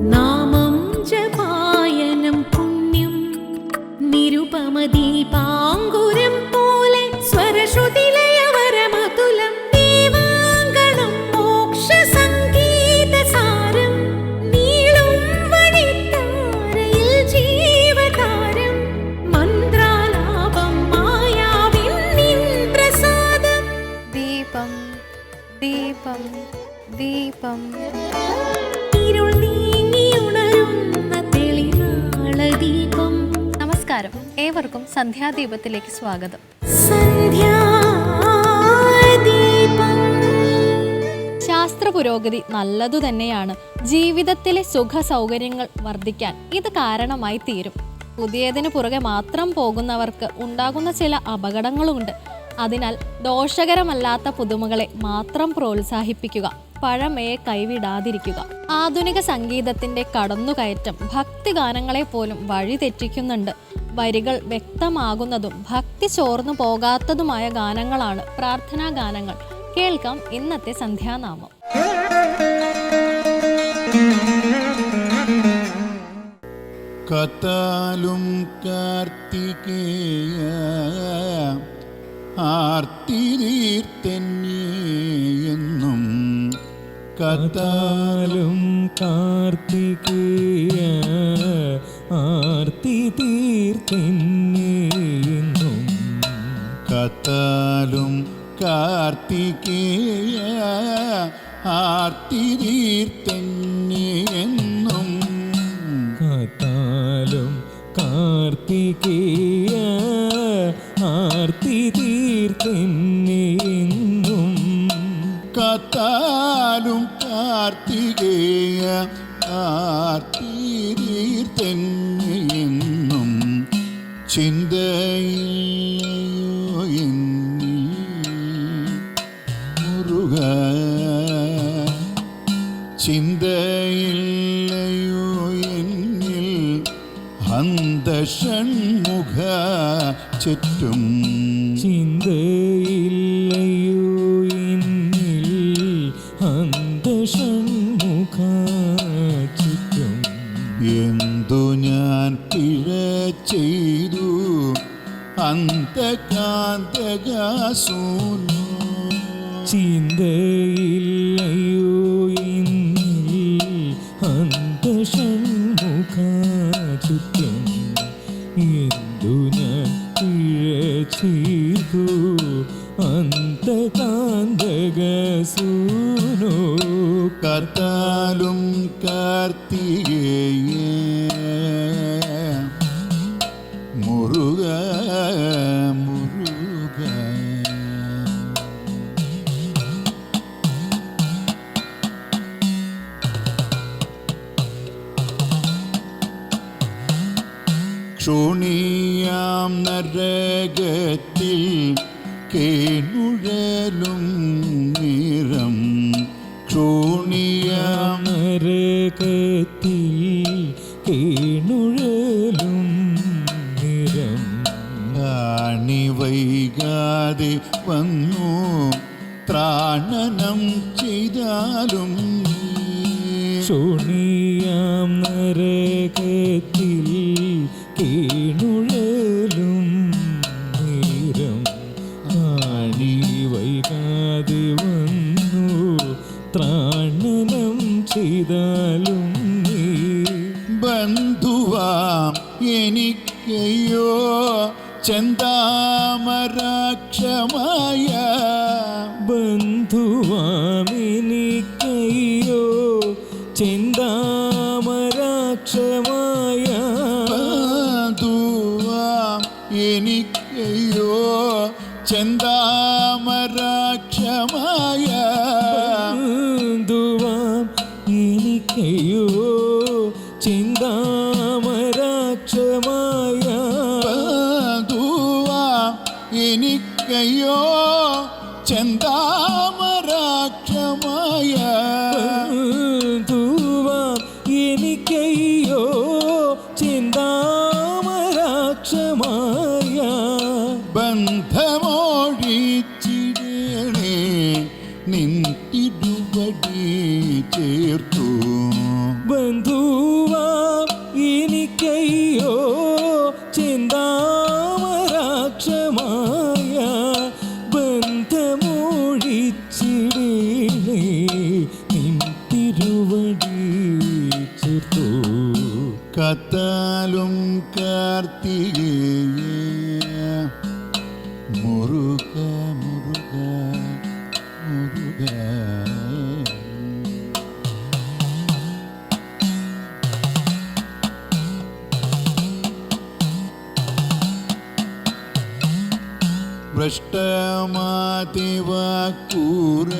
नामं जपा സന്ധ്യാദീപത്തിലേക്ക് സ്വാഗതം. ശാസ്ത്ര പുരോഗതി നല്ലതു തന്നെയാണ്. ജീവിതത്തിലെ സുഖ സൗകര്യങ്ങൾ വർദ്ധിക്കാൻ ഇത് കാരണമായി തീരും. പുതിയതിന് പുറകെ മാത്രം പോകുന്നവർക്ക് ഉണ്ടാകുന്ന ചില അപകടങ്ങളുമുണ്ട്. അതിനാൽ ദോഷകരമല്ലാത്ത പുതുമകളെ മാത്രം പ്രോത്സാഹിപ്പിക്കുക പഴമയെ കൈവിടാതിരിക്കുക ആധുനിക സംഗീതത്തിന്റെ കടന്നുകയറ്റം ഭക്തിഗാനങ്ങളെ പോലും വഴിതെറ്റിക്കുന്നുണ്ട്. വരികൾ വ്യക്തമാകുന്നതും ഭക്തി ചോർന്നു പോകാത്തതുമായ ഗാനങ്ങളാണ് പ്രാർത്ഥനാ ഗാനങ്ങൾ. കേൾക്കാം ഇന്നത്തെ സന്ധ്യാനാമം. കത്താലും കാർത്തികേയ ആർത്തിരീർത്തെന്നും കത്താലും കാലും കാർത്തികേയ ആർത്തി തീർത്തെന്നും കത്താലും കാർത്തികേയ ആർത്തിരീർത്തെന്നും കത്താലും കാർത്തികേയ ആർത്തി തീർത്തെന്നും കത്താലും കാർത്തികേയ ആർത്തിരീർത്തെന്നും ചിന്തയില്ലയോ എന്നിൽ മുറുക ചിന്തയില്ലയോ എന്നിൽ ഹന്തഷൺമുഖ ചുറ്റും നരകത്തിൽ കേണുഴലും വൈകാതെ വന്നു. ത്രാണനം ചെയ്താലും നീ. ബന്ധുവാം എനിക്കയ്യോ. ചെന്താമരാക്ഷമായ ചെന്താമരാക്ഷമായ ഭ്രഷ്ടമാതിവാക്കൂര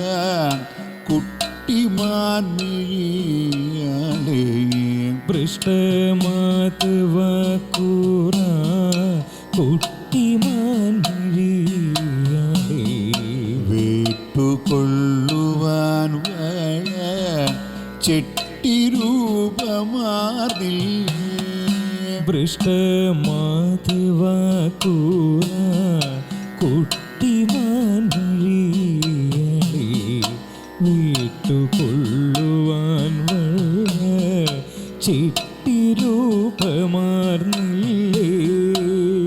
പൃഷ്ടമാത് വാക്കൂറ കുട്ടിമാൻ മിഴിയാളേ. വേട്ടുകൊള്ളുവാൻ വഴ ചെട്ടിരൂപമാർന്നിൽ പൃഷ്ടമാത് ചിട്ടിരൂപമാർന്നില്ലേ?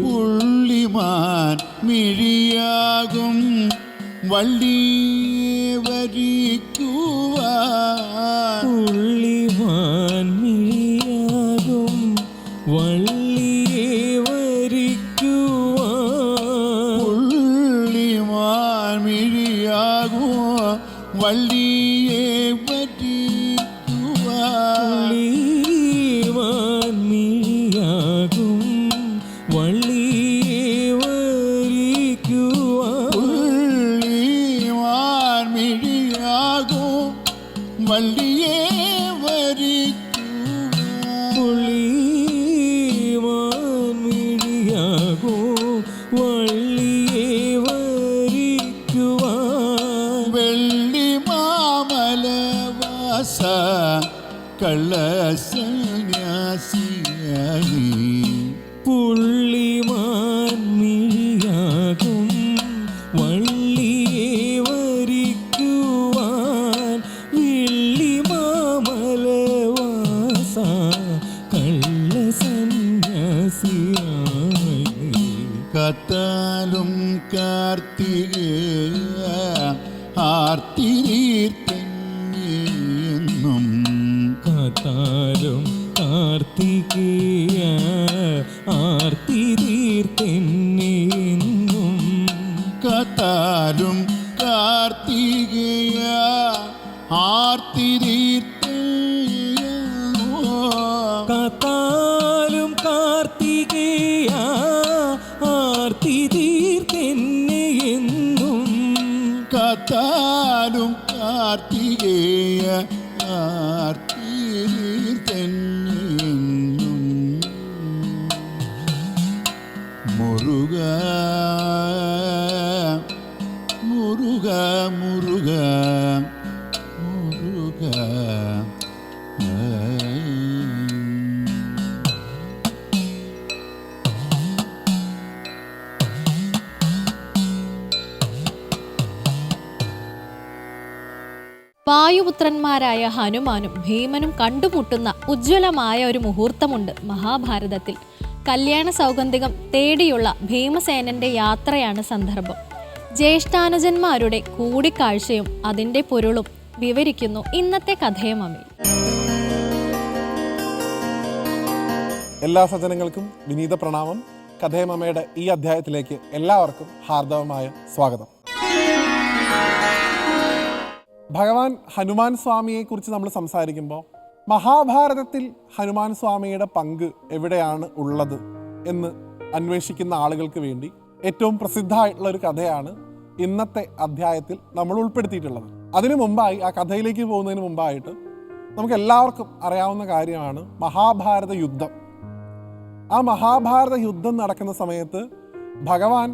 പുള്ളിമാൻ മിഴിയാകും വള്ളിയെ வள்ள കത്താലും വായുപുത്രന്മാരായ ഹനുമാനും ഭീമനും കണ്ടുമുട്ടുന്ന ഉജ്ജ്വലമായ ഒരു മുഹൂർത്തമുണ്ട് മഹാഭാരതത്തിൽ. കല്യാണ സൗഗന്ധികം തേടിയുള്ള ഭീമസേനന്റെ യാത്രയാണ് സന്ദർഭം. ജ്യേഷ്ഠാനുജന്മാരുടെ കൂടിക്കാഴ്ചയും അതിന്റെ പൊരുളും വിവരിക്കുന്നു ഇന്നത്തെ കഥയമമിൽ എല്ലാ സജ്ജനങ്ങൾക്കും വിനീത പ്രണാമം. കഥയമമ്മയുടെ ഈ അധ്യായത്തിലേക്ക് എല്ലാവർക്കും ഹാർദവമായ സ്വാഗതം. ഭഗവാൻ ഹനുമാൻ സ്വാമിയെ കുറിച്ച് നമ്മൾ സംസാരിക്കുമ്പോൾ മഹാഭാരതത്തിൽ ഹനുമാൻ സ്വാമിയുടെ പങ്ക് എവിടെയാണ് ഉള്ളത് എന്ന് അന്വേഷിക്കുന്ന ആളുകൾക്ക് വേണ്ടി ഏറ്റവും പ്രസിദ്ധമായിട്ടുള്ള ഒരു കഥയാണ് ഇന്നത്തെ അധ്യായത്തിൽ നമ്മൾ ഉൾപ്പെടുത്തിയിട്ടുള്ളത്. അതിനു മുമ്പായി ആ കഥയിലേക്ക് പോകുന്നതിന് മുമ്പായിട്ട് നമുക്ക് എല്ലാവർക്കും അറിയാവുന്ന കാര്യമാണ് മഹാഭാരത യുദ്ധം. ആ മഹാഭാരത യുദ്ധം നടക്കുന്ന സമയത്ത് ഭഗവാൻ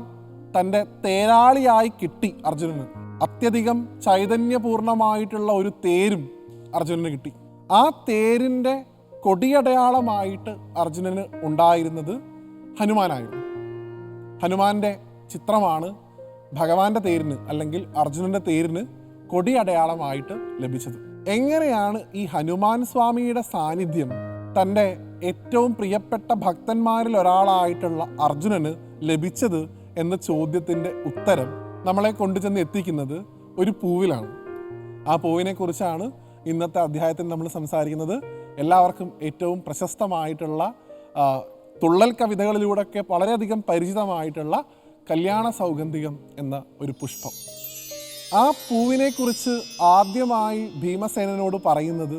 തന്റെ തേരാളിയായി കിട്ടി അർജുനന്. അത്യധികം ചൈതന്യപൂർണമായിട്ടുള്ള ഒരു തേരും അർജുനന് കിട്ടി. ആ തേരിന്റെ കൊടിയടയാളമായിട്ട് അർജുനന് ഉണ്ടായിരുന്നത് ഹനുമാനായിരുന്നു. ഹനുമാന്റെ ചിത്രമാണ് ഭഗവാന്റെ തേരിന് അല്ലെങ്കിൽ അർജുനന്റെ തേരിന് കൊടിയടയാളമായിട്ട് ലഭിച്ചത്. എങ്ങനെയാണ് ഈ ഹനുമാൻ സ്വാമിയുടെ സാന്നിധ്യം തന്റെ ഏറ്റവും പ്രിയപ്പെട്ട ഭക്തന്മാരിൽ ഒരാളായിട്ടുള്ള അർജുനന് ലഭിച്ചത് എന്ന ചോദ്യത്തിന്റെ ഉത്തരം നമ്മളെ കൊണ്ടുചെന്ന് എത്തിക്കുന്നത് ഒരു പൂവിലാണ്. ആ പൂവിനെ കുറിച്ചാണ് ഇന്നത്തെ അധ്യായത്തിൽ നമ്മൾ സംസാരിക്കുന്നത്. എല്ലാവർക്കും ഏറ്റവും പ്രശസ്തമായിട്ടുള്ള തുള്ളൽ കവിതകളിലൂടെയൊക്കെ വളരെയധികം പരിചിതമായിട്ടുള്ള കല്യാണ സൗഗന്ധികം എന്ന ഒരു പുഷ്പം. ആ പൂവിനെക്കുറിച്ച് ആദ്യമായി ഭീമസേനോട് പറയുന്നത്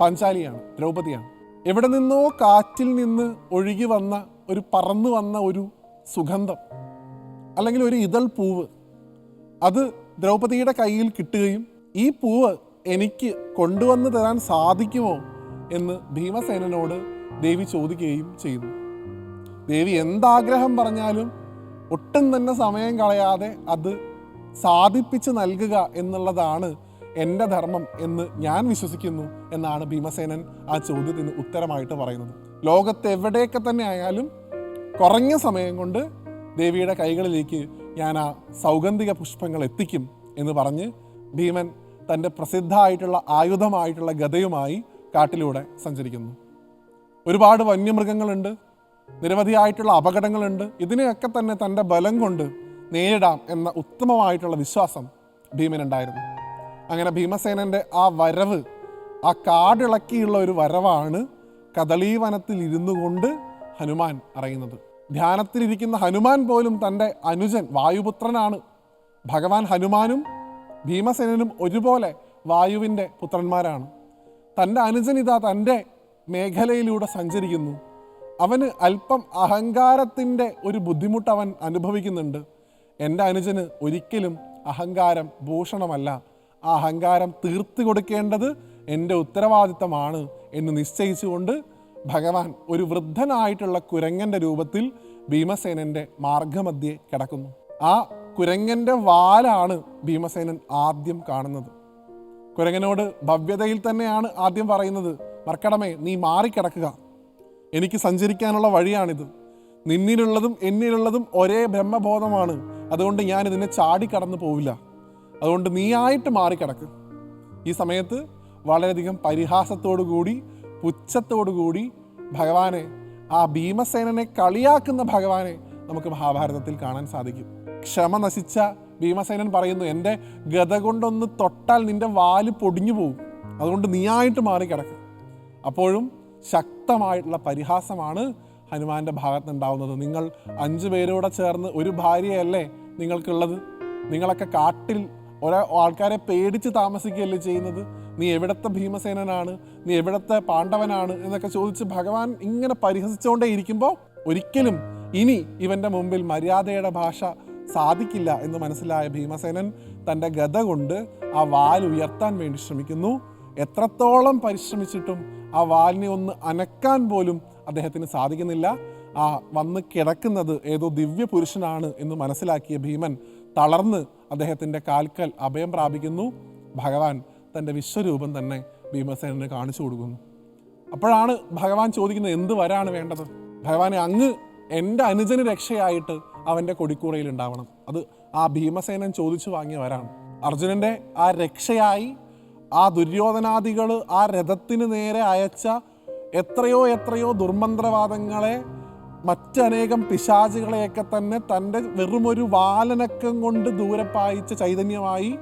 പാഞ്ചാലിയാണ് ദ്രൗപതിയാണ് എവിടെ നിന്നോ കാറ്റിൽ നിന്ന് ഒഴുകി വന്ന ഒരു പറന്നു വന്ന ഒരു സുഗന്ധം അല്ലെങ്കിൽ ഒരു ഇതൾ പൂവ് അത് ദ്രൗപദിയുടെ കയ്യിൽ കിട്ടുകയും ഈ പൂവ് എനിക്ക് കൊണ്ടുവന്ന് തരാൻ സാധിക്കുമോ എന്ന് ഭീമസേനോട് ദേവി ചോദിക്കുകയും ചെയ്യുന്നു ദേവി എന്താഗ്രഹം പറഞ്ഞാലും ഒട്ടും തന്നെ സമയം കളയാതെ അത് സാധിപ്പിച്ച് നൽകുക എന്നുള്ളതാണ് എന്റെ ധർമ്മം എന്ന് ഞാൻ വിശ്വസിക്കുന്നു എന്നാണ് ഭീമസേനൻ ആ ചോദ്യത്തിന് ഉത്തരമായിട്ട് പറയുന്നത്. ലോകത്ത് എവിടെയൊക്കെ തന്നെ ആയാലും കുറഞ്ഞ സമയം കൊണ്ട് ദേവിയുടെ കൈകളിലേക്ക് ഞാൻ ആ സൗഗന്ധിക പുഷ്പങ്ങൾ എത്തിക്കും എന്ന് പറഞ്ഞ് ഭീമൻ തന്റെ പ്രസിദ്ധമായിട്ടുള്ള ആയുധമായിട്ടുള്ള ഗതയുമായി കാട്ടിലൂടെ സഞ്ചരിക്കുന്നു. ഒരുപാട് വന്യമൃഗങ്ങളുണ്ട് നിരവധിയായിട്ടുള്ള അപകടങ്ങളുണ്ട്. ഇതിനെയൊക്കെ തന്നെ തന്റെ ബലം കൊണ്ട് നേരിടാം എന്ന ഉത്തമമായിട്ടുള്ള വിശ്വാസം ഭീമനുണ്ടായിരുന്നു. അങ്ങനെ ഭീമസേനന്റെ ആ വരവ് ആ കാടിളക്കിയുള്ള ഒരു വരവാണ് കദളീവനത്തിൽ ഇരുന്നു കൊണ്ട് ഹനുമാൻ അറിയുന്നത്. ധ്യാനത്തിലിരിക്കുന്ന ഹനുമാൻ പോലും തന്റെ അനുജൻ വായുപുത്രനാണ്. ഭഗവാൻ ഹനുമാനും ഭീമസേനനും ഒരുപോലെ വായുവിന്റെ പുത്രന്മാരാണ്. തന്റെ അനുജൻ ഇതാ തന്റെ മേഖലയിലൂടെ സഞ്ചരിക്കുന്നു. അവന് അല്പം അഹങ്കാരത്തിന്റെ ഒരു ബുദ്ധിമുട്ട് അവൻ അനുഭവിക്കുന്നുണ്ട്. എന്റെ അനുജന് ഒരിക്കലും അഹങ്കാരം ഭൂഷണമല്ല. ആ അഹങ്കാരം തീർത്തു കൊടുക്കേണ്ടത് എന്റെ ഉത്തരവാദിത്തമാണ് എന്ന് നിശ്ചയിച്ചുകൊണ്ട് ഭഗവാൻ ഒരു വൃദ്ധനായിട്ടുള്ള കുരങ്ങന്റെ രൂപത്തിൽ ഭീമസേനന്റെ മാർഗമധ്യേ കിടക്കുന്നു. ആ കുരങ്ങന്റെ വാലാണ് ഭീമസേനൻ ആദ്യം കാണുന്നത്. കുരങ്ങനോട് ഭവ്യതയിൽ തന്നെയാണ് ആദ്യം പറയുന്നത് മർക്കടമേ നീ മാറിക്കിടക്കുക. എനിക്ക് സഞ്ചരിക്കാനുള്ള വഴിയാണിത്. നിന്നിലുള്ളതും എന്നിലുള്ളതും ഒരേ ബ്രഹ്മബോധമാണ്. അതുകൊണ്ട് ഞാൻ ഇതിനെ ചാടിക്കടന്നു പോവില്ല. അതുകൊണ്ട് നീയായിട്ട് മാറിക്കിടക്ക്. ഈ സമയത്ത് വളരെയധികം പരിഹാസത്തോടു കൂടി പുച്ഛത്തോടു കൂടി ഭഗവാനെ ആ ഭീമസേനനെ കളിയാക്കുന്ന ഭഗവാനെ നമുക്ക് മഹാഭാരതത്തിൽ കാണാൻ സാധിക്കും. ക്ഷമ നശിച്ച ഭീമസേനൻ പറയുന്നു എന്റെ ഗത കൊണ്ടൊന്ന് തൊട്ടാൽ നിന്റെ വാൽ പൊടിഞ്ഞു പോകും അതുകൊണ്ട് നീയായിട്ട് മാറിക്കിടക്കും. അപ്പോഴും ശക്തമായിട്ടുള്ള പരിഹാസമാണ് ഹനുമാന്റെ ഭാഗത്ത് ഉണ്ടാവുന്നത്. നിങ്ങൾ അഞ്ചു പേരോടെ ചേർന്ന് ഒരു ഭാര്യയല്ലേ നിങ്ങൾക്കുള്ളത്? നിങ്ങളൊക്കെ കാട്ടിൽ ഓരോ ആൾക്കാരെ പേടിച്ച് താമസിക്കുകയല്ലേ ചെയ്യുന്നത്? നീ എവിടത്തെ ഭീമസേനനാണ്? നീ എവിടത്തെ പാണ്ഡവനാണ്? എന്നൊക്കെ ചോദിച്ച് ഭഗവാൻ ഇങ്ങനെ പരിഹസിച്ചുകൊണ്ടേ ഇരിക്കുമ്പോൾ ഒരിക്കലും ഇനി ഇവന്റെ മുമ്പിൽ മര്യാദയുടെ ഭാഷ സാധിക്കില്ല എന്ന് മനസ്സിലായ ഭീമസേനൻ തന്റെ ഗത കൊണ്ട് ആ വാൽ ഉയർത്താൻ വേണ്ടി ശ്രമിക്കുന്നു. എത്രത്തോളം പരിശ്രമിച്ചിട്ടും ആ വാലിനെ ഒന്ന് അനക്കാൻ പോലും അദ്ദേഹത്തിന് സാധിക്കുന്നില്ല. ആ വന്ന് കിടക്കുന്നത് ഏതോ ദിവ്യ പുരുഷനാണ് എന്ന് മനസ്സിലാക്കിയ ഭീമൻ തളർന്ന് അദ്ദേഹത്തിന്റെ കാൽക്കൽ അഭയം പ്രാപിക്കുന്നു. ഭഗവാൻ തന്റെ വിശ്വരൂപം തന്നെ ഭീമസേനന് കാണിച്ചു കൊടുക്കുന്നു. അപ്പോഴാണ് ഭഗവാൻ ചോദിക്കുന്നത് എന്ത് വരാണ് വേണ്ടത്? ഭഗവാനെ അങ്ങ് എന്റെ അനുജന് രക്ഷയായിട്ട് അവന്റെ കൊടിക്കൂറയിൽ ഉണ്ടാവണം. അത് ആ ഭീമസേനൻ ചോദിച്ചു വാങ്ങിയ വരാണ്. അർജുനന്റെ ആ രക്ഷയായി ആ ദുര്യോധനാദികൾ ആ രഥത്തിന് നേരെ അയച്ച എത്രയോ എത്രയോ ദുർമന്ത്രവാദങ്ങളെ മറ്റനേകം പിശാചുകളെയൊക്കെ തന്നെ തന്റെ വെറുമൊരു വാലനക്കം കൊണ്ട് ദൂരെ പായിച്ച ചൈതന്യമായി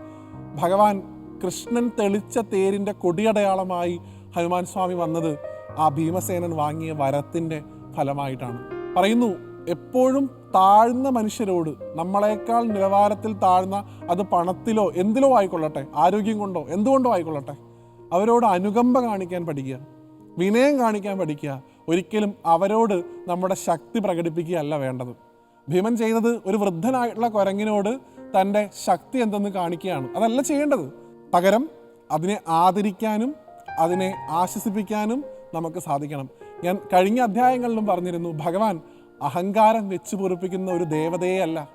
ഭഗവാൻ കൃഷ്ണൻ തെളിച്ച തേരിന്റെ കൊടിയടയാളമായി ഹനുമാൻ സ്വാമി വന്നത് ആ ഭീമസേനൻ വാങ്ങിയ വരത്തിന്റെ ഫലമായിട്ടാണ്. പറയുന്നു എപ്പോഴും താഴ്ന്ന മനുഷ്യരോട് നമ്മളെക്കാൾ നിലവാരത്തിൽ താഴ്ന്ന അത് പണത്തിലോ എന്തിലോ ആയിക്കൊള്ളട്ടെ ആരോഗ്യം കൊണ്ടോ എന്തുകൊണ്ടോ ആയിക്കൊള്ളട്ടെ. അവരോട് അനുകമ്പ കാണിക്കാൻ പഠിക്കുക വിനയം കാണിക്കാൻ പഠിക്കുക. ഒരിക്കലും അവരോട് നമ്മുടെ ശക്തി പ്രകടിപ്പിക്കുകയല്ല വേണ്ടത്. ഭീമൻ ചെയ്തത് ഒരു വൃദ്ധനായിട്ടുള്ള കുരങ്ങിനോട് തന്റെ ശക്തി എന്തെന്ന് കാണിക്കുകയാണ്. അതല്ല ചെയ്യേണ്ടത്. പകരം അതിനെ ആദരിക്കാനും അതിനെ ആശ്വസിപ്പിക്കാനും നമുക്ക് സാധിക്കണം. ഞാൻ കഴിഞ്ഞ അധ്യായങ്ങളിലും പറഞ്ഞിരുന്നു ഭഗവാൻ അഹങ്കാരം വെച്ച് പൊറിപ്പിക്കുന്ന ഒരു ദേവതയല്ല.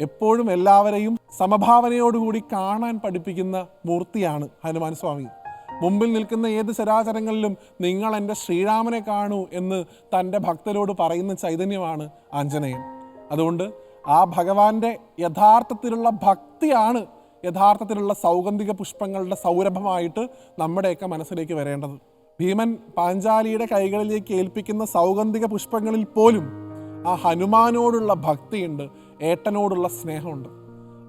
എപ്പോഴും എല്ലാവരെയും സമഭാവനയോടുകൂടി കാണാൻ പഠിപ്പിക്കുന്ന മൂർത്തിയാണ് ഹനുമാൻ സ്വാമി. മുമ്പിൽ നിൽക്കുന്ന ഏത് ചരാചരങ്ങളിലും നിങ്ങൾ എന്റെ ശ്രീരാമനെ കാണൂ എന്ന് തന്റെ ഭക്തരോട് പറയുന്ന ചൈതന്യമാണ് ആഞ്ജനേയൻ. അതുകൊണ്ട് ആ ഭഗവാന്റെ യഥാർത്ഥത്തിലുള്ള ഭക്തിയാണ് യഥാർത്ഥത്തിലുള്ള സൗഗന്ധിക പുഷ്പങ്ങളുടെ സൗരഭമായിട്ട് നമ്മുടെയൊക്കെ മനസ്സിലേക്ക് വരേണ്ടത്. ഭീമൻ പാഞ്ചാലിയുടെ കൈകളിലേക്ക് ഏൽപ്പിക്കുന്ന സൗഗന്ധിക പുഷ്പങ്ങളിൽ പോലും ആ ഹനുമാനോടുള്ള ഭക്തിയുണ്ട് ഏട്ടനോടുള്ള സ്നേഹമുണ്ട്.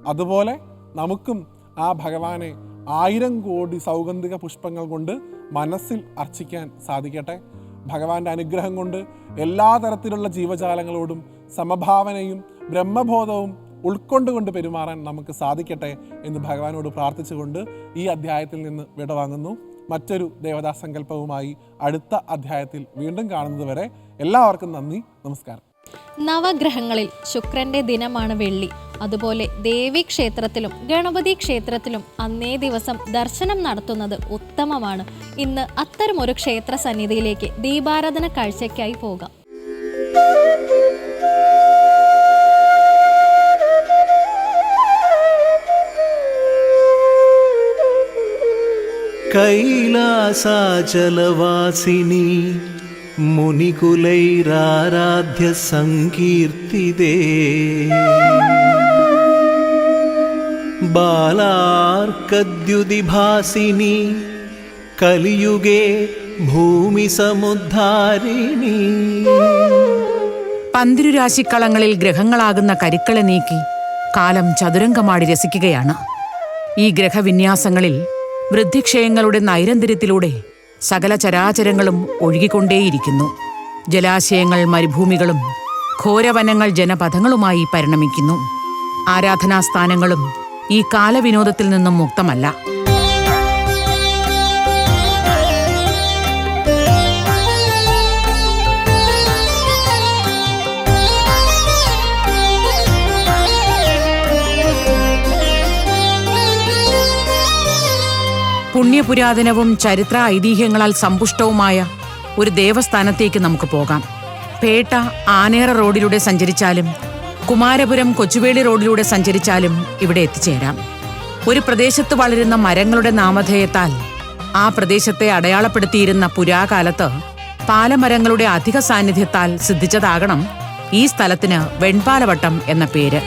അതുപോലെ നമുക്കും ആ ഭഗവാനെ ആയിരം കോടി സൗഗന്ധിക പുഷ്പങ്ങൾ കൊണ്ട് മനസ്സിൽ അർച്ചിക്കാൻ സാധിക്കട്ടെ. ഭഗവാന്റെ അനുഗ്രഹം കൊണ്ട് എല്ലാ തരത്തിലുള്ള ജീവജാലങ്ങളോടും സമഭാവനയും ബ്രഹ്മബോധവും ഉൾക്കൊണ്ടുകൊണ്ട് പെരുമാറാൻ നമുക്ക് സാധിക്കട്ടെ എന്ന് ഭഗവാനോട് പ്രാർത്ഥിച്ചുകൊണ്ട് ഈ അധ്യായത്തിൽ നിന്ന് വിടവാങ്ങുന്നു മറ്റൊരു ദേവതാ സങ്കല്പവുമായി അടുത്ത അധ്യായത്തിൽ വീണ്ടും കാണുന്നതുവരെ എല്ലാവർക്കും നന്ദി നമസ്കാരം. നവഗ്രഹങ്ങളിൽ ശുക്രന്റെ ദിനമാണ് വെള്ളി. അതുപോലെ ദേവി ക്ഷേത്രത്തിലും ഗണപതി ക്ഷേത്രത്തിലും അന്നേ ദിവസം ദർശനം നടത്തുന്നത് ഉത്തമമാണ്. ഇന്ന് അത്തരമൊരു ക്ഷേത്ര സന്നിധിയിലേക്ക് ദീപാരാധന കാഴ്ചയ്ക്കായി പോകാം. കൈലാസാചലവാസിനി മുനികുലൈരാരാധ്യ സങ്കീർത്തിതേ ബാലാർക്കദ്യുതിഭാസിനി കലിയുഗേ ഭൂമി സമുദ്ധാരിണി പന്തിരുരാശിക്കളങ്ങളിൽ ഗ്രഹങ്ങളാകുന്ന കരുക്കളെ നീക്കി കാലം ചതുരംഗമാടി രസിക്കുകയാണ്. ഈ ഗ്രഹവിന്യാസങ്ങളിൽ വൃദ്ധിക്ഷയങ്ങളുടെ നൈരന്തര്യത്തിലൂടെ സകല ചരാചരങ്ങളും ഒഴുകിക്കൊണ്ടേയിരിക്കുന്നു. ജലാശയങ്ങൾ മരുഭൂമികളും ഘോരവനങ്ങൾ ജനപഥങ്ങളുമായി പരിണമിക്കുന്നു. ആരാധനാസ്ഥാനങ്ങളും ഈ കാലവിനോദത്തിൽ നിന്നും മുക്തമല്ല. പുണ്യപുരാതനവും ചരിത്ര ഐതിഹ്യങ്ങളാൽ സമ്പുഷ്ടവുമായ ഒരു ദേവസ്ഥാനത്തേക്ക് നമുക്ക് പോകാം. പേട്ട ആനേറ റോഡിലൂടെ സഞ്ചരിച്ചാലും കുമാരപുരം കൊച്ചുവേളി റോഡിലൂടെ സഞ്ചരിച്ചാലും ഇവിടെ എത്തിച്ചേരാം. ഒരു പ്രദേശത്ത് വളരുന്ന മരങ്ങളുടെ നാമധേയത്താൽ ആ പ്രദേശത്തെ അടയാളപ്പെടുത്തിയിരുന്ന പുരാകാലത്ത് പാലമരങ്ങളുടെ അധിക സാന്നിധ്യത്താൽ സിദ്ധിച്ചതാകണം ഈ സ്ഥലത്തിന് വെൺപാലവട്ടം എന്ന പേര്.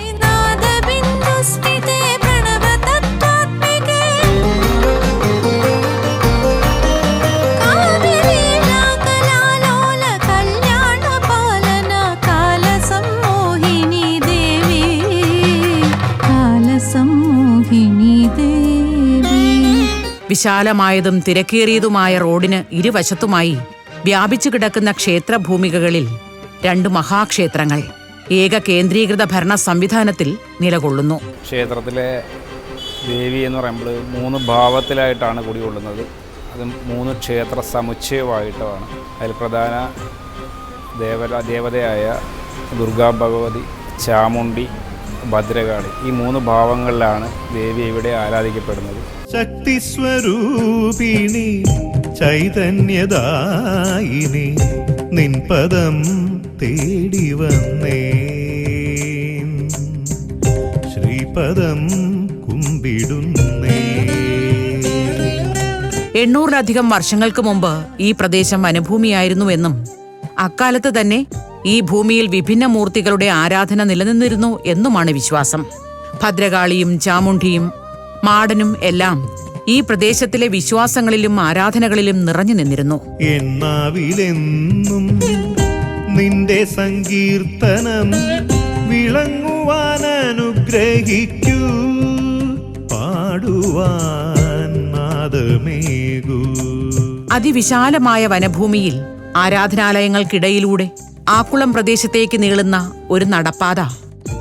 വിശാലമായതും തിരക്കേറിയതുമായ റോഡിന് ഇരുവശത്തുമായി വ്യാപിച്ചു കിടക്കുന്ന ക്ഷേത്രഭൂമികകളിൽ രണ്ട് മഹാക്ഷേത്രങ്ങൾ ഏക കേന്ദ്രീകൃത ഭരണ സംവിധാനത്തിൽ നിലകൊള്ളുന്നു. ക്ഷേത്രത്തിലെ ദേവി എന്ന് പറയുമ്പോൾ മൂന്ന് ഭാവത്തിലായിട്ടാണ് കുടികൊള്ളുന്നത്. അത് മൂന്ന് ക്ഷേത്ര സമുച്ചയമായിട്ടാണ് അതിൽ പ്രധാന ദേവത ദേവതയായ ദുർഗാ ഭഗവതി ചാമുണ്ടി ഭദ്രകാളി ഈ മൂന്ന് ഭാവങ്ങളിലാണ് ദേവി ഇവിടെ ആരാധിക്കപ്പെടുന്നത്. ശക്തിസ്വരൂപിണി ചൈതന്യദായിനി നിൻപദം തേടി വന്നേ ശ്രീപദം കുമ്പിടുന്നേ എണ്ണൂറിലധികം വർഷങ്ങൾക്ക് മുമ്പ് ഈ പ്രദേശം വനഭൂമിയായിരുന്നുവെന്നും അക്കാലത്ത് തന്നെ ഈ ഭൂമിയിൽ വിഭിന്ന മൂർത്തികളുടെ ആരാധന നിലനിന്നിരുന്നു എന്നുമാണ് വിശ്വാസം. ഭദ്രകാളിയും ചാമുണ്ഡിയും മാടനും എല്ലാം ഈ പ്രദേശത്തിലെ വിശ്വാസങ്ങളിലും ആരാധനകളിലും നിറഞ്ഞു നിന്നിരുന്നു. എന്നാവിലെന്നും നിന്റെ സങ്കീർത്തനം വിളങ്ങുവാൻ അനുഗ്രഹിക്കൂ. പാടുവാൻ നാദമേകൂ. അതിവിശാലമായ വനഭൂമിയിൽ ആരാധനാലയങ്ങൾക്കിടയിലൂടെ ആക്കുളം പ്രദേശത്തേക്ക് നീളുന്ന ഒരു നടപ്പാത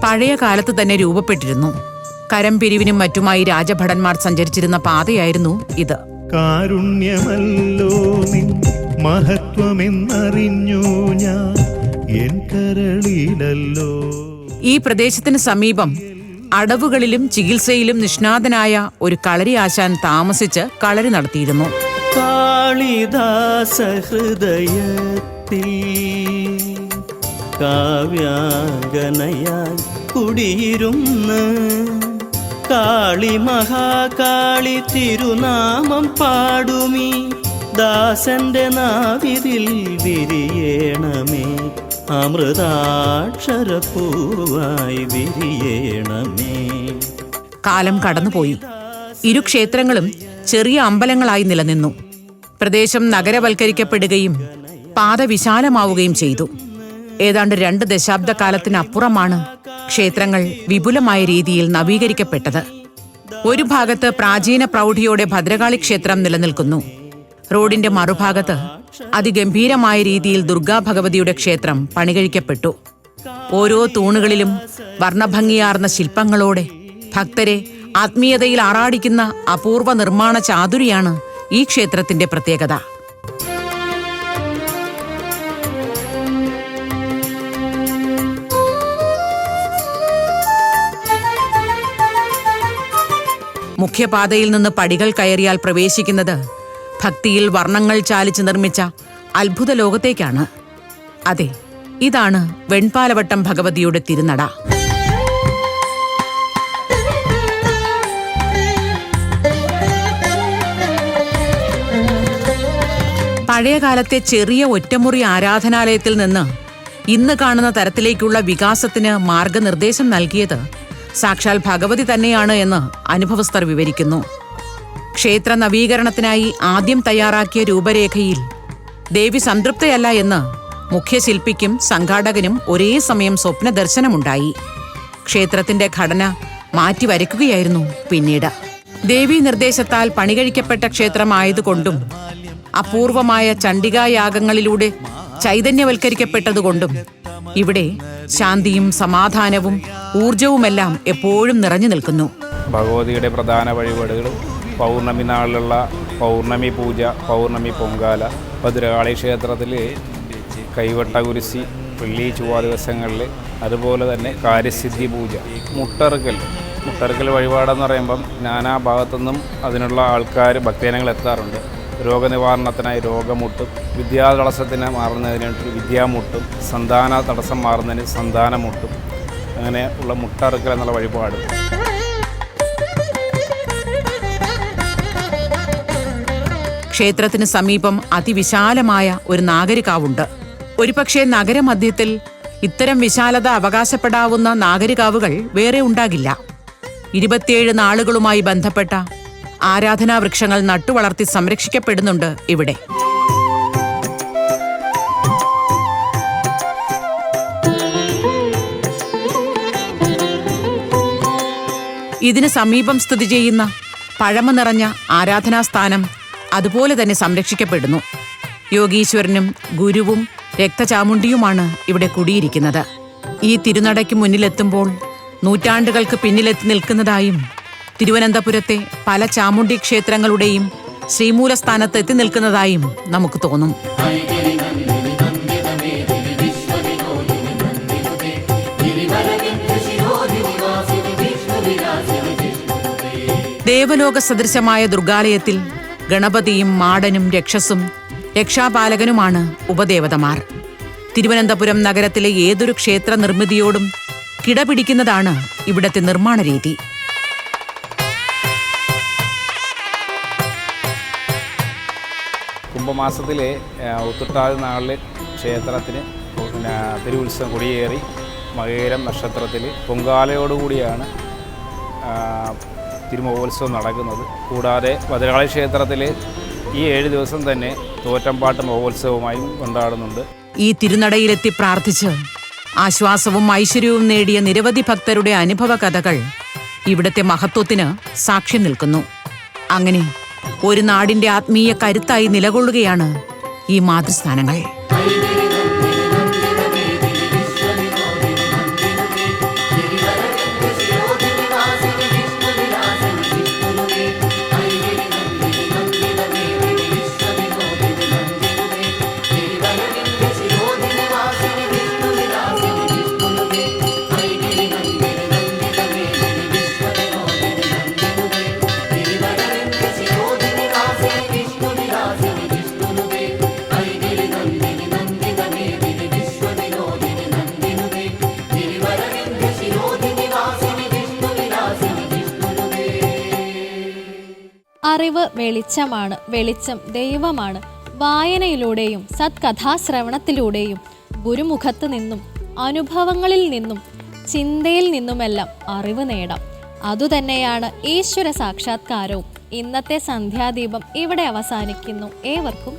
പഴയ കാലത്ത് തന്നെ രൂപപ്പെട്ടിരുന്നു. കരംപിരിവിനും മറ്റുമായി രാജഭടന്മാർ സഞ്ചരിച്ചിരുന്ന പാതയായിരുന്നു ഇത്. കാരുണ്യമല്ലോ നിൻ മഹത്വമെന്നറിഞ്ഞു ഞാൻ. എൻ കരളിലല്ലോ. ഈ പ്രദേശത്തിന് സമീപം അടവുകളിലും ചികിത്സയിലും നിഷ്ണാതനായ ഒരു കളരി ആശാൻ താമസിച്ച് കളരി നടത്തിയിരുന്നു. കാളിദാസ ഹൃദയത്തിൽ കാവ്യാംഗനയായി കുടിയിരുന്ന് കാളി മഹാകാളി തിരുനാമം പാടുമീ. ദാസന്റെ നാവിതിൽ വിരിയേണമേ. അമൃതാക്ഷരപ്പൂവായി വിരിയേണമേ. കാലം കടന്നുപോയി. ഇരു ക്ഷേത്രങ്ങളും ചെറിയ അമ്പലങ്ങളായി നിലനിന്നു. പ്രദേശം നഗരവൽക്കരിക്കപ്പെടുകയും പാത വിശാലമാവുകയും ചെയ്തു. ഏതാണ്ട് രണ്ട് ദശാബ്ദക്കാലത്തിനപ്പുറമാണ് ക്ഷേത്രങ്ങൾ വിപുലമായ രീതിയിൽ നവീകരിക്കപ്പെട്ടത്. ഒരു ഭാഗത്ത് പ്രാചീന പ്രൗഢിയോടെ ഭദ്രകാളി ക്ഷേത്രം നിലനിൽക്കുന്നു. റോഡിന്റെ മറുഭാഗത്ത് അതിഗംഭീരമായ രീതിയിൽ ദുർഗാ ഭഗവതിയുടെ ക്ഷേത്രം പണികഴിക്കപ്പെട്ടു. ഓരോ തൂണുകളിലും വർണഭംഗിയാർന്ന ശില്പങ്ങളോടെ ഭക്തരെ ആത്മീയതയിൽ ആറാടിക്കുന്ന അപൂർവ നിർമ്മാണ ചാതുരിയാണ് ഈ ക്ഷേത്രത്തിന്റെ പ്രത്യേകത. മുഖ്യപാതയിൽ നിന്ന് പടികൾ കയറിയാൽ പ്രവേശിക്കുന്നത് ഭക്തിയിൽ വർണങ്ങൾ ചാലിച്ച് നിർമ്മിച്ച അത്ഭുത ലോകത്തേക്കാണ്. അതെ ഇതാണ് വെൺപാലവട്ടം ഭഗവതിയുടെ തിരുനട. പഴയകാലത്തെ ചെറിയ ഒറ്റമുറി ആരാധനാലയത്തിൽ നിന്ന് ഇന്ന് കാണുന്ന തരത്തിലേക്കുള്ള വികാസത്തിന് മാർഗനിർദ്ദേശം നൽകിയത് സാക്ഷാൽ ഭഗവതി തന്നെയാണ് എന്ന് അനുഭവസ്ഥർ വിവരിക്കുന്നു. ക്ഷേത്ര നവീകരണത്തിനായി ആദ്യം തയ്യാറാക്കിയ രൂപരേഖയിൽ ദേവി സംതൃപ്തയല്ല എന്ന് മുഖ്യശില്പിക്കും സംഘാടകനും ഒരേ സമയം സ്വപ്ന ദർശനമുണ്ടായി ക്ഷേത്രത്തിന്റെ ഘടന മാറ്റി വരയ്ക്കുകയായിരുന്നു പിന്നീട്. ദേവി നിർദ്ദേശത്താൽ പണികഴിക്കപ്പെട്ട ക്ഷേത്രമായതുകൊണ്ടും അപൂർവമായ ചണ്ഡികായാഗങ്ങളിലൂടെ ചൈതന്യവൽക്കരിക്കപ്പെട്ടതുകൊണ്ടും ഇവിടെ ശാന്തിയും സമാധാനവും ഊർജവുമെല്ലാം എപ്പോഴും നിറഞ്ഞു നിൽക്കുന്നു. ഭഗവതിയുടെ പ്രധാന വഴിപാടുകൾ പൗർണമി നാളിലുള്ള പൗർണമി പൂജ പൗർണമി പൊങ്കാല ഭദ്രകാളി ക്ഷേത്രത്തിൽ കൈവട്ട കുരിശി വെള്ളി ചൊവ്വ ദിവസങ്ങളിൽ അതുപോലെ തന്നെ കാര്യസിദ്ധി പൂജ മുട്ടറുക്കൽ. മുട്ടറുക്കൽ വഴിപാടെന്ന് പറയുമ്പം നാനാ ഭാഗത്തുനിന്നും അതിനുള്ള ആൾക്കാർ ഭക്തജനങ്ങൾ എത്താറുണ്ട്. രോഗനിവാരണത്തിനായി രോഗമുട്ടും വിദ്യാതടസ്സത്തിന് മാറുന്നതിനായിട്ട് വിദ്യാമുട്ടും സന്താന തടസ്സം മാറുന്നതിന് സന്താനമുട്ടും അങ്ങനെ ഉള്ള മുട്ടറുക്കൽ എന്നുള്ള വഴിപാട്. ക്ഷേത്രത്തിന് സമീപം അതിവിശാലമായ ഒരു നാഗരികാവുണ്ട്. ഒരുപക്ഷെ നഗരമധ്യത്തിൽ ഇത്തരം വിശാലത അവകാശപ്പെടാവുന്ന നാഗരികാവുകൾ വേറെ ഉണ്ടാകില്ല. ഇരുപത്തിയേഴ് നാളുകളുമായി ബന്ധപ്പെട്ട ആരാധനാ വൃക്ഷങ്ങൾ നട്ടുവളർത്തി സംരക്ഷിക്കപ്പെടുന്നുണ്ട് ഇവിടെ. ഇതിന് സമീപം സ്ഥിതി ചെയ്യുന്ന പഴമ നിറഞ്ഞ ആരാധനാസ്ഥാനം അതുപോലെ തന്നെ സംരക്ഷിക്കപ്പെടുന്നു. യോഗീശ്വരനും ഗുരുവും രക്തചാമുണ്ടിയുമാണ് ഇവിടെ കുടിയിരിക്കുന്നത്. ഈ തിരുനടയ്ക്ക് മുന്നിലെത്തുമ്പോൾ നൂറ്റാണ്ടുകൾക്ക് പിന്നിലെത്തി നിൽക്കുന്നതായും തിരുവനന്തപുരത്തെ പല ചാമുണ്ഡി ക്ഷേത്രങ്ങളുടെയും ശ്രീമൂലസ്ഥാനത്ത് എത്തി നിൽക്കുന്നതായും നമുക്ക് തോന്നും. ദേവലോക സദൃശമായ ദുർഗാലയത്തിൽ ഗണപതിയും മാടനും രക്ഷസും രക്ഷാപാലകനുമാണ് ഉപദേവതമാർ. തിരുവനന്തപുരം നഗരത്തിലെ ഏതൊരു ക്ഷേത്ര നിർമ്മിതിയോടും കിടപിടിക്കുന്നതാണ് ഇവിടത്തെ നിർമ്മാണ രീതി. കുംഭമാസത്തിലെ ആ, ഉത്രട്ടാതി നാളിൽ ക്ഷേത്രത്തിന് പിന്നെ തിരുവുത്സവം കൊടിയേറി മകേരം നക്ഷത്രത്തിൽ പൊങ്കാലയോടുകൂടിയാണ് തിരുമഹോത്സവം നടക്കുന്നത്. കൂടാതെ ഭദ്രകാളി ക്ഷേത്രത്തിൽ ഈ ഏഴ് ദിവസം തന്നെ തോറ്റമ്പാട്ട് മഹോത്സവമായും കൊണ്ടാടുന്നുണ്ട്. ഈ തിരുനടയിലെത്തി പ്രാർത്ഥിച്ച് ആശ്വാസവും ഐശ്വര്യവും നേടിയ നിരവധി ഭക്തരുടെ അനുഭവ കഥകൾ ഇവിടുത്തെ മഹത്വത്തിന് സാക്ഷ്യം നിൽക്കുന്നു. അങ്ങനെ ഒരു നാടിന്റെ ആത്മീയ കരുത്തായി നിലകൊള്ളുകയാണ് ഈ മാതൃസ്ഥാനങ്ങൾ. വെളിച്ചമാണ് വെളിച്ചം ദൈവമാണ്. വായനയിലൂടെയും സത്കഥാശ്രവണത്തിലൂടെയും ഗുരുമുഖത്ത് നിന്നും അനുഭവങ്ങളിൽ നിന്നും ചിന്തയിൽ നിന്നുമെല്ലാം അറിവ് നേടാം. അതുതന്നെയാണ് ഈശ്വര സാക്ഷാത്കാരവും. ഇന്നത്തെ സന്ധ്യാദീപം ഇവിടെ അവസാനിക്കുന്നു. ഏവർക്കും